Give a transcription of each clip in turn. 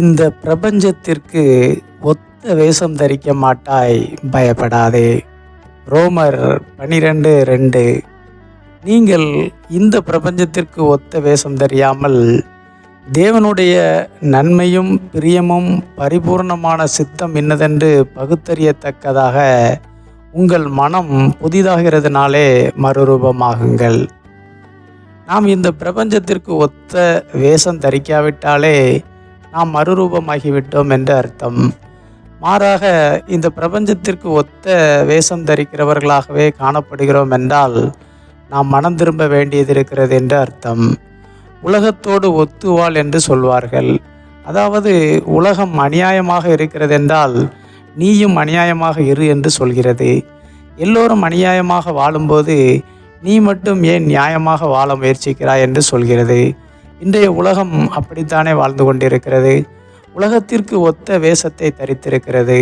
இந்த பிரபஞ்சத்திற்கு ஒத்த வேஷம் தரிக்க மாட்டாய் பயப்படாதே. ரோமர் பனிரெண்டு ரெண்டு. நீங்கள் இந்த பிரபஞ்சத்திற்கு ஒத்த வேஷம் தெரியாமல் தேவனுடைய நன்மையும் பிரியமும் பரிபூர்ணமான சித்தம் இன்னதென்று பகுத்தறியத்தக்கதாக உங்கள் மனம் புதிதாகிறதுனாலே மறுரூபமாகுங்கள். நாம் இந்த பிரபஞ்சத்திற்கு ஒத்த வேஷம் தரிக்காவிட்டாலே நாம் மறுரூபமாகிவிட்டோம் என்று அர்த்தம். மாறாக இந்த பிரபஞ்சத்திற்கு ஒத்த வேஷம் தரிக்கிறவர்களாகவே காணப்படுகிறோம் என்றால் நாம் மனம் திரும்ப வேண்டியது இருக்கிறது என்று அர்த்தம். உலகத்தோடு ஒத்துவாள் என்று சொல்வார்கள். அதாவது உலகம் அநியாயமாக இருக்கிறது என்றால் நீயும் அநியாயமாக இரு என்று சொல்கிறது. எல்லோரும் அநியாயமாக வாழும்போது நீ மட்டும் ஏன் நியாயமாக வாழ முயற்சிக்கிறாய் என்று சொல்கிறது. இன்றைய உலகம் அப்படித்தானே வாழ்ந்து கொண்டிருக்கிறது? உலகத்திற்கு ஒத்த வேஷத்தை தரித்திருக்கிறது.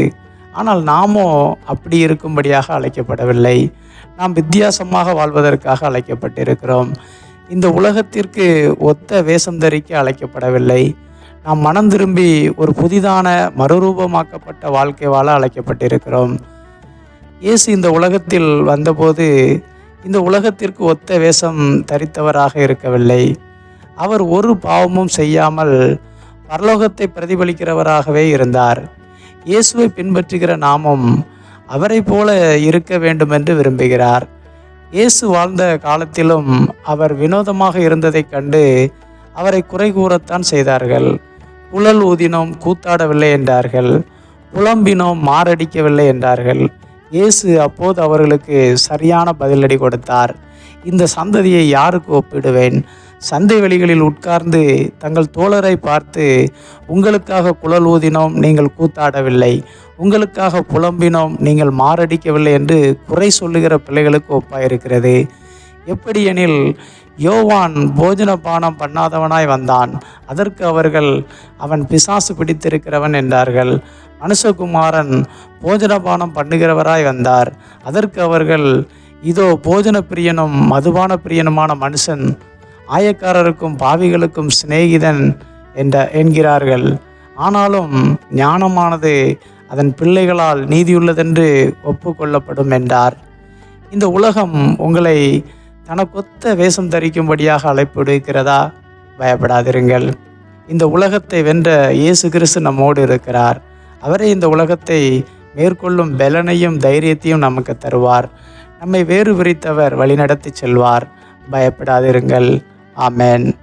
ஆனால் நாமோ அப்படி இருக்கும்படியாக அழைக்கப்படவில்லை. நாம் வித்தியாசமாக வாழ்வதற்காக அழைக்கப்பட்டிருக்கிறோம். இந்த உலகத்திற்கு ஒத்த வேஷம் தரிக்க அழைக்கப்படவில்லை. நாம் மனம் திரும்பி ஒரு புதிதான மறுரூபமாக்கப்பட்ட வாழ்க்கை வாழ அழைக்கப்பட்டிருக்கிறோம். இயேசு இந்த உலகத்தில் வந்தபோது இந்த உலகத்திற்கு ஒத்த வேஷம் தரித்தவராக இருக்கவில்லை. அவர் ஒரு பாவமும் செய்யாமல் பரலோகத்தை பிரதிபலிக்கிறவராகவே இருந்தார். இயேசுவை பின்பற்றுகிற நாமும் அவரை போல இருக்க வேண்டும் என்று விரும்புகிறார். இயேசு வாழ்ந்த காலத்திலும் அவர் வினோதமாக இருந்ததைக் கண்டு அவரை குறை கூறத்தான் செய்தார்கள். புழல் ஊதினோம் கூத்தாடவில்லை என்றார்கள். புலம்பினோம் மாரடிக்கவில்லை என்றார்கள். இயேசு அப்போது அவர்களுக்கு சரியான பதிலடி கொடுத்தார். இந்த சந்ததியை யாருக்கு ஒப்பிடுவேன்? சந்தை வெளிகளில் உட்கார்ந்து தங்கள் தோழரை பார்த்து உங்களுக்காக குழல் ஊதினோம் நீங்கள் கூத்தாடவில்லை. உங்களுக்காக புலம்பினோம் நீங்கள் மாரடிக்கவில்லை என்று குறை சொல்லுகிற பிள்ளைகளுக்கு ஒப்பாயிருக்கிறது. எப்படி எனில் யோவான் போஜன பானம் பண்ணாதவனாய் வந்தான். அதற்கு அவர்கள் அவன் பிசாசு பிடித்திருக்கிறவன் என்றார்கள். மனுஷகுமாரன் போஜன பானம் பண்ணுகிறவராய் வந்தார். அதற்கு அவர்கள் இதோ போஜன பிரியனும் மதுபான பிரியனுமான மனுஷன் ஆயக்காரருக்கும் பாவிகளுக்கும் சிநேகிதன் என்ற என்கிறார்கள். ஆனாலும் ஞானமானது அதன் பிள்ளைகளால் நீதியுள்ளதென்று ஒப்புக்கொள்ளப்படும் என்றார். இந்த உலகம் உங்களை தனக்கொத்த வேஷம் தரிக்கும்படியாக அழைப்பு விடுக்கிறதா பயப்படாதிருங்கள். இந்த உலகத்தை வென்ற இயேசு கிறிஸ்து நம்மோடு இருக்கிறார். அவரே இந்த உலகத்தை மேற்கொள்ளும் பலனையும் தைரியத்தையும் நமக்கு தருவார். நம்மை வேறு விரித்தவர் வழிநடத்தி செல்வார். பயப்படாதிருங்கள். Amen.